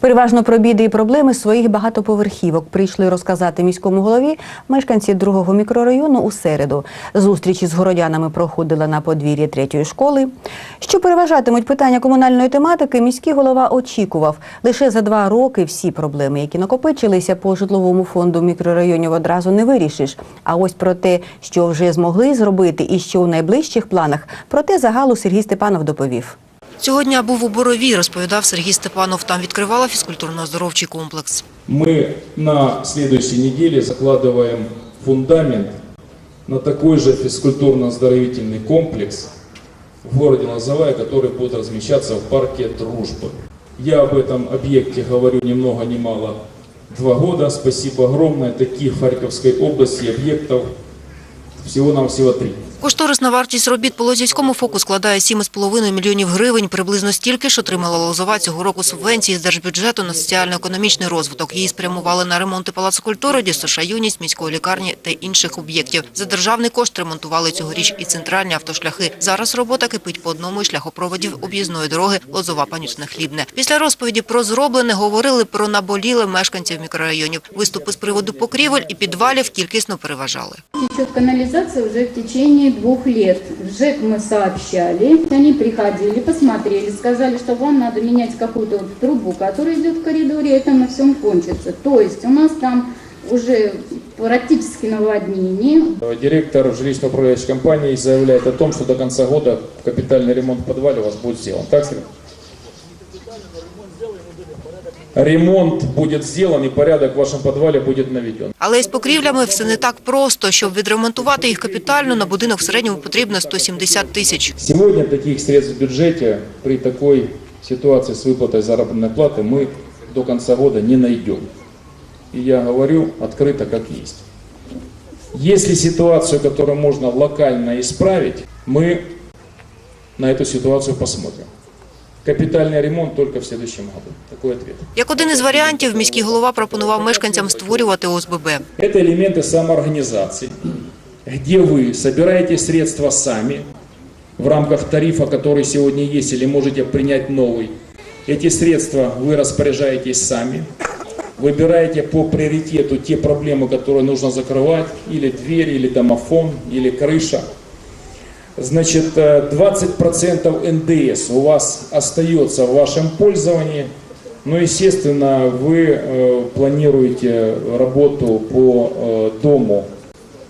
Переважно про біди і проблеми своїх багатоповерхівок прийшли розказати міському голові мешканці другого мікрорайону у середу. Зустрічі з городянами проходили на подвір'ї третьої школи. Що переважатимуть питання комунальної тематики, міський голова очікував. Лише за два роки всі проблеми, які накопичилися по житловому фонду мікрорайонів, одразу не вирішиш. А ось про те, що вже змогли зробити і що у найближчих планах, про те загалу Сергій Степанов доповів. Цього дня був у Борові, розповідав Сергій Степанов. Там відкривала фізкультурно-оздоровчий комплекс. Мы на следующей неделе закладываем фундамент на такой же физкультурно-оздоровительный комплекс в городе Лозовая, который будет размещаться в парке Дружбы. Я об этом объекте говорю ни много ни мало два года. Спасибо огромное. Таких в Харьковской области объектов всего-навсего три. Кошторисна вартість робіт по Лозівському фоку складає 7,5 мільйонів гривень. Приблизно стільки ж отримала Лозова цього року субвенції з держбюджету на соціально-економічний розвиток. Її спрямували на ремонти Палацу культури, ДЮСШ «Юність», міської лікарні та інших об'єктів. За державний кошт ремонтували цьогоріч і центральні автошляхи. Зараз робота кипить по одному із шляхопроводів об'їзної дороги Лозова-Панютне-Хлібне. Після розповіді про зроблене говорили про наболіле мешканців мікрорайонів. Виступи з приводу покрівель і підвалів кількісно переважали. Течет канализация уже в течение двух лет. В ЖЭК мы сообщали, они приходили, посмотрели, сказали, что вам надо менять какую-то вот трубу, которая идет в коридоре, это на всем кончится. То есть у нас там уже практически наводнение, Директор жилищно-управляющей компании заявляет о том, что до конца года капитальный ремонт в подвале у вас будет сделан. Так, Сергей? Ремонт будет сделан и порядок в вашем подвале будет наведен. Але із покрівлями все не так просто. Щоб відремонтувати їх капітально, на будинок в середньому потрібно 170 тисяч. Сегодня таких средств в бюджете при такой ситуации с выплатой заработной платы мы до конца года не найдем. И я говорю открыто как есть. Если ситуацию, которую можно локально исправить, мы на эту ситуацию посмотрим. Капитальный ремонт только в следующем году. Такой ответ. Як один із варіантів, міський голова пропонував мешканцям створювати ОСББ. Это элементы самоорганизации, где вы собираете средства сами в рамках тарифа, который сегодня есть, или можете принять новый. Эти средства вы распоряжаетесь сами, выбираете по приоритету те проблемы, которые нужно закрывать, или дверь, или домофон, или крыша. Значит, э, 20% НДС у вас остается в вашем пользовании, но, естественно, вы э, планируете работу по э, дому,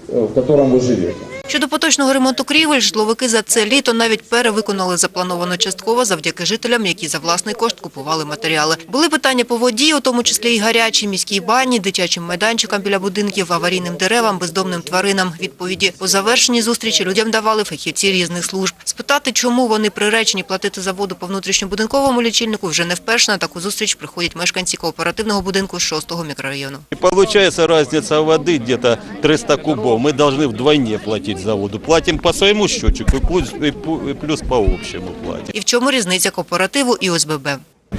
э, в котором вы живете. Щодо поточного ремонту крівель, житловики за це літо навіть перевиконали заплановано частково завдяки жителям, які за власний кошт купували матеріали. Були питання по воді, у тому числі і гарячій міській бані, дитячим майданчикам біля будинків, аварійним деревам, бездомним тваринам. Відповіді по завершенні зустрічі людям давали фахівці різних служб. Спитати, чому вони приречені платити за воду по внутрішньобудинковому лічильнику, вже не вперше на таку зустріч приходять мешканці кооперативного будинку 6-го мікрорайону. И получается разница воды где-то 300 кубов. Мы должны вдвойне платить за воду. Платим по своему счетчику и плюс, и пу- и плюс по общему платим. І в чому різниця кооперативу і ОСББ?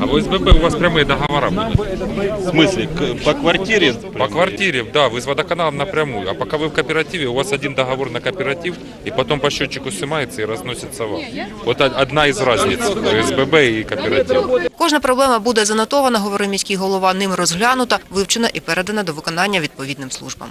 А в ОСББ у вас прямые договора будут. В смысле, к- по квартире? По квартире, да, вы с водоканалом напрямую. А пока вы в кооперативе, у вас один договор на кооператив, и потом по счетчику снимается и разносится вам. Вот од- одна из разниц ОСББ и кооператив. Кожна проблема буде занотована, говорив міський голова, ним розглянута, вивчена і передана до виконання відповідним службам.